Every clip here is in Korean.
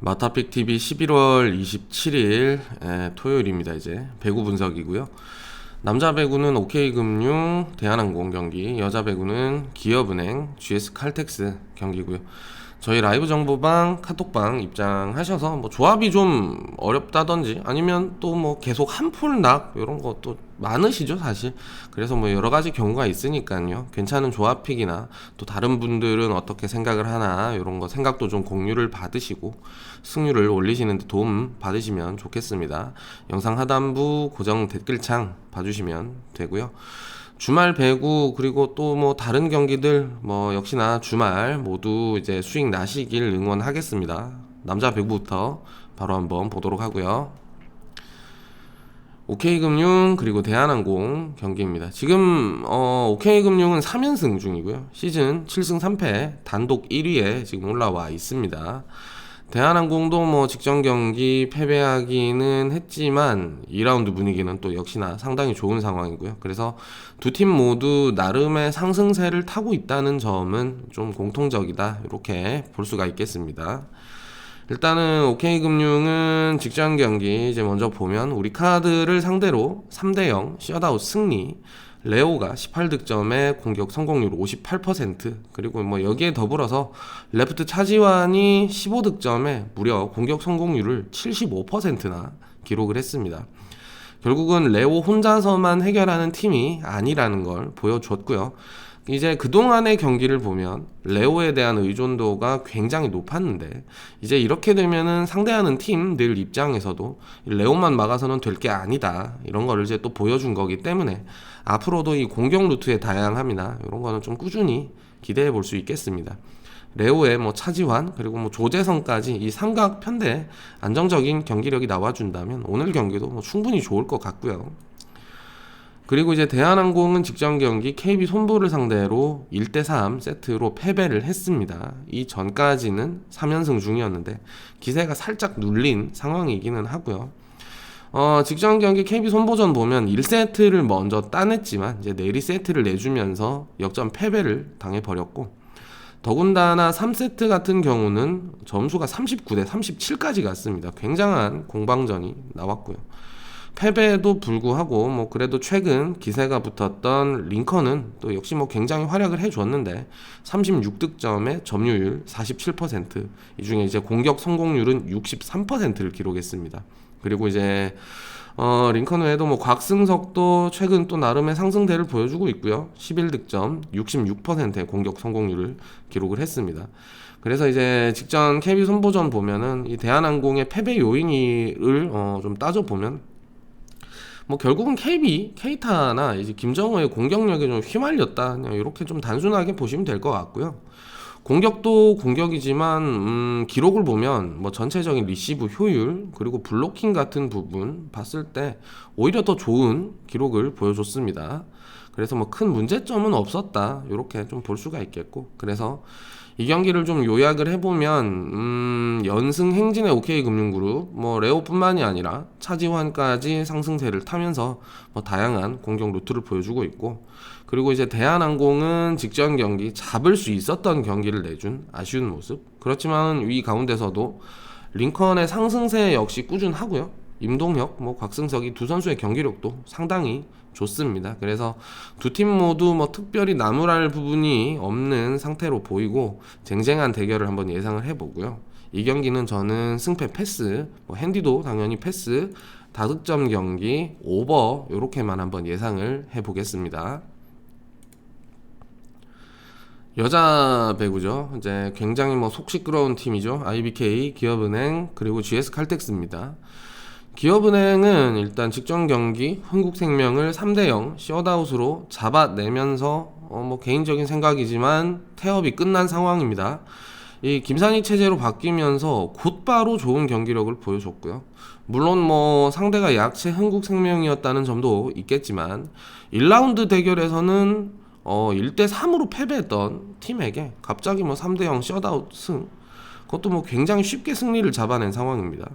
마타픽 TV 11월 27일 에, 토요일입니다. 이제 배구 분석이고요. 남자 배구는 OK금융, 대한항공 경기, 여자 배구는 기업은행, GS 칼텍스 경기고요. 저희 라이브 정보방, 카톡방 입장하셔서 뭐 조합이 좀 어렵다든지 아니면 또 뭐 계속 한풀낙 이런 것도 많으시죠 사실. 그래서 뭐 여러 가지 경우가 있으니까요. 괜찮은 조합픽이나 또 다른 분들은 어떻게 생각을 하나 이런 거 생각도 좀 공유를 받으시고 승률을 올리시는데 도움 받으시면 좋겠습니다. 영상 하단부 고정 댓글창 봐주시면 되고요. 주말 배구 그리고 또 뭐 다른 경기들 뭐 역시나 주말 모두 이제 수익 나시길 응원하겠습니다. 남자 배구부터 바로 한번 보도록 하고요. OK금융 그리고 대한항공 경기입니다. 지금 어, OK금융은 3연승 중이고요. 시즌 7승 3패 단독 1위에 지금 올라와 있습니다. 대한항공도 뭐 직전 경기 패배하기는 했지만 2라운드 분위기는 또 역시나 상당히 좋은 상황이고요. 그래서 두 팀 모두 나름의 상승세를 타고 있다는 점은 좀 공통적이다. 이렇게 볼 수가 있겠습니다. 일단은 OK금융은 직전 경기 이제 먼저 보면 우리 카드를 상대로 3대 0 셧아웃 승리 레오가 18득점에 공격 성공률 58% 그리고 뭐 여기에 더불어서 레프트 차지완이 15득점에 무려 공격 성공률을 75%나 기록을 했습니다. 결국은 레오 혼자서만 해결하는 팀이 아니라는 걸 보여줬고요. 이제 그동안의 경기를 보면 레오에 대한 의존도가 굉장히 높았는데 이제 이렇게 되면은 상대하는 팀들 입장에서도 레오만 막아서는 될 게 아니다 이런 거를 이제 또 보여준 거기 때문에 앞으로도 이 공격 루트의 다양함이나 이런 거는 좀 꾸준히 기대해 볼 수 있겠습니다. 레오의 뭐 차지환 그리고 뭐 조재성까지 이 삼각 편대 안정적인 경기력이 나와준다면 오늘 경기도 뭐 충분히 좋을 것 같고요. 그리고 이제 대한항공은 직전 경기 KB 손보를 상대로 1대3 세트로 패배를 했습니다. 이 전까지는 3연승 중이었는데 기세가 살짝 눌린 상황이기는 하고요. 어, 직전 경기 KB 손보전 보면 1세트를 먼저 따냈지만 이제 내리 세트를 내주면서 역전 패배를 당해버렸고 더군다나 3세트 같은 경우는 점수가 39대 37까지 갔습니다. 굉장한 공방전이 나왔고요. 패배에도 불구하고 뭐 그래도 최근 기세가 붙었던 링컨은 또 역시 뭐 굉장히 활약을 해줬는데 36득점에 점유율 47%이 중에 이제 공격 성공률은 63%를 기록했습니다. 그리고 이제 어, 링컨 외에도 뭐 곽승석도 최근 또 나름의 상승세를 보여주고 있고요. 11득점, 66%의 공격 성공률을 기록을 했습니다. 그래서 이제 직전 KB 선보전 보면은 이 대한항공의 패배 요인을 어, 좀 따져 보면 뭐 결국은 KB, 케이타나 이제 김정호의 공격력에 좀 휘말렸다. 그냥 이렇게 좀 단순하게 보시면 될 것 같고요. 공격도 공격이지만 음, 기록을 보면 뭐 전체적인 리시브 효율 그리고 블로킹 같은 부분 봤을 때 오히려 더 좋은 기록을 보여줬습니다. 그래서 뭐 큰 문제점은 없었다. 이렇게 좀 볼 수가 있겠고. 그래서 이 경기를 좀 요약을 해보면 음, 연승 행진의 OK 금융그룹 뭐 레오뿐만이 아니라 차지환까지 상승세를 타면서 뭐 다양한 공격 루트를 보여주고 있고 그리고 이제 대한항공은 직전 경기 잡을 수 있었던 경기를 내준 아쉬운 모습. 그렇지만 이 가운데서도 링컨의 상승세 역시 꾸준하고요. 임동혁, 뭐 곽승석이 두 선수의 경기력도 상당히 좋습니다. 그래서 두 팀 모두 뭐 특별히 나무랄 부분이 없는 상태로 보이고 쟁쟁한 대결을 한번 예상을 해보고요. 이 경기는 저는 승패 패스, 뭐 핸디도 당연히 패스, 다득점 경기, 오버 이렇게만 한번 예상을 해보겠습니다. 여자 배구죠. 이제 굉장히 뭐 속 시끄러운 팀이죠. IBK, 기업은행 그리고 GS 칼텍스입니다. 기업은행은 일단 직전 경기 흥국생명을 3대 0 셧아웃으로 잡아내면서 어 뭐 개인적인 생각이지만 태업이 끝난 상황입니다. 이 김산희 체제로 바뀌면서 곧바로 좋은 경기력을 보여줬고요. 물론 뭐 상대가 약체 흥국생명이었다는 점도 있겠지만 1라운드 대결에서는 어 1대 3으로 패배했던 팀에게 갑자기 뭐 3대 0 셧아웃 승 그것도 뭐 굉장히 쉽게 승리를 잡아낸 상황입니다.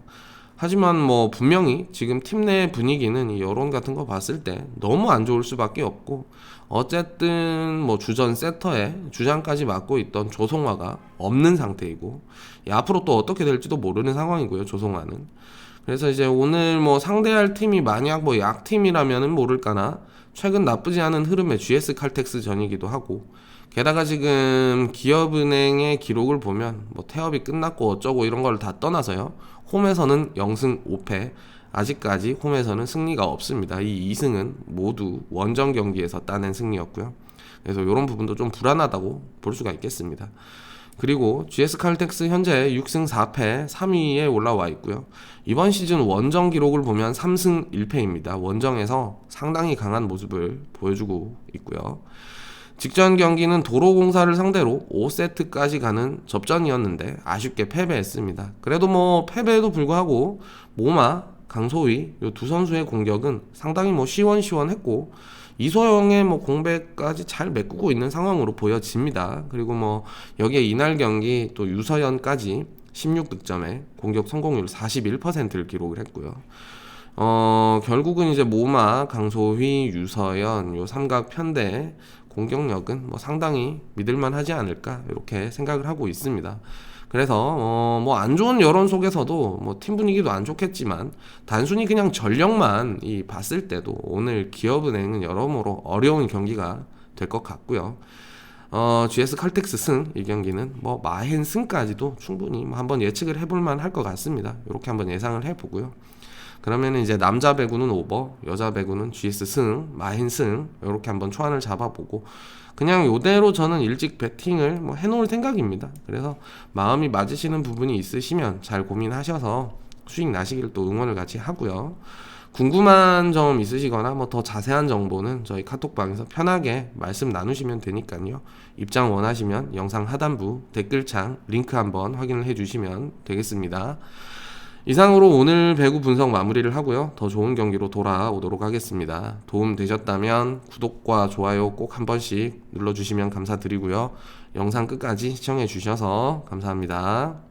하지만 뭐 분명히 지금 팀 내 분위기는 이 여론 같은 거 봤을 때 너무 안 좋을 수밖에 없고 어쨌든 뭐 주전 세터에 주장까지 맡고 있던 조성화가 없는 상태이고 이 앞으로 또 어떻게 될지도 모르는 상황이고요 조성화는. 그래서 이제 오늘 뭐 상대할 팀이 만약 뭐 약팀이라면은 모를까나 최근 나쁘지 않은 흐름의 GS 칼텍스 전이기도 하고 게다가 지금 기업은행의 기록을 보면 뭐 태업이 끝났고 어쩌고 이런 걸 다 떠나서요 홈에서는 0승 5패 아직까지 홈에서는 승리가 없습니다 이 2승은 모두 원정 경기에서 따낸 승리였고요 그래서 이런 부분도 좀 불안하다고 볼 수가 있겠습니다 그리고 GS 칼텍스 현재 6승 4패 3위에 올라와 있고요. 이번 시즌 원정 기록을 보면 3승 1패입니다. 원정에서 상당히 강한 모습을 보여주고 있고요. 직전 경기는 도로공사를 상대로 5세트까지 가는 접전이었는데 아쉽게 패배했습니다. 그래도 뭐 패배에도 불구하고 모마, 강소희 이 두 선수의 공격은 상당히 뭐 시원시원했고 이소영의 뭐 공백까지 잘 메꾸고 있는 상황으로 보여집니다. 그리고 뭐 여기에 이날 경기 또 유서연까지 16득점에 공격 성공률 41%를 기록을 했고요. 어, 결국은 이제 모마, 강소휘, 유서연 요 삼각 편대 공격력은 뭐 상당히 믿을만 하지 않을까 이렇게 생각을 하고 있습니다. 그래서 어, 뭐 안 좋은 여론 속에서도 뭐 팀 분위기도 안 좋겠지만 단순히 그냥 전력만 이 봤을 때도 오늘 기업은행은 여러모로 어려운 경기가 될 것 같고요. 어, GS 칼텍스 승 이 경기는 뭐 마헨 승까지도 충분히 뭐 한번 예측을 해볼 만할 것 같습니다. 이렇게 한번 예상을 해보고요. 그러면 이제 남자 배구는 오버, 여자 배구는 GS 승, 마힌 승 이렇게 한번 초안을 잡아보고 그냥 요대로 저는 일찍 배팅을 뭐 해놓을 생각입니다. 그래서 마음이 맞으시는 부분이 있으시면 잘 고민하셔서 수익 나시기를 또 응원을 같이 하고요. 궁금한 점 있으시거나 뭐 더 자세한 정보는 저희 카톡방에서 편하게 말씀 나누시면 되니까요. 입장 원하시면 영상 하단부 댓글창 링크 한번 확인을 해주시면 되겠습니다. 이상으로 오늘 배구 분석 마무리를 하고요. 더 좋은 경기로 돌아오도록 하겠습니다. 도움 되셨다면 구독과 좋아요 꼭 한 번씩 눌러주시면 감사드리고요. 영상 끝까지 시청해 주셔서 감사합니다.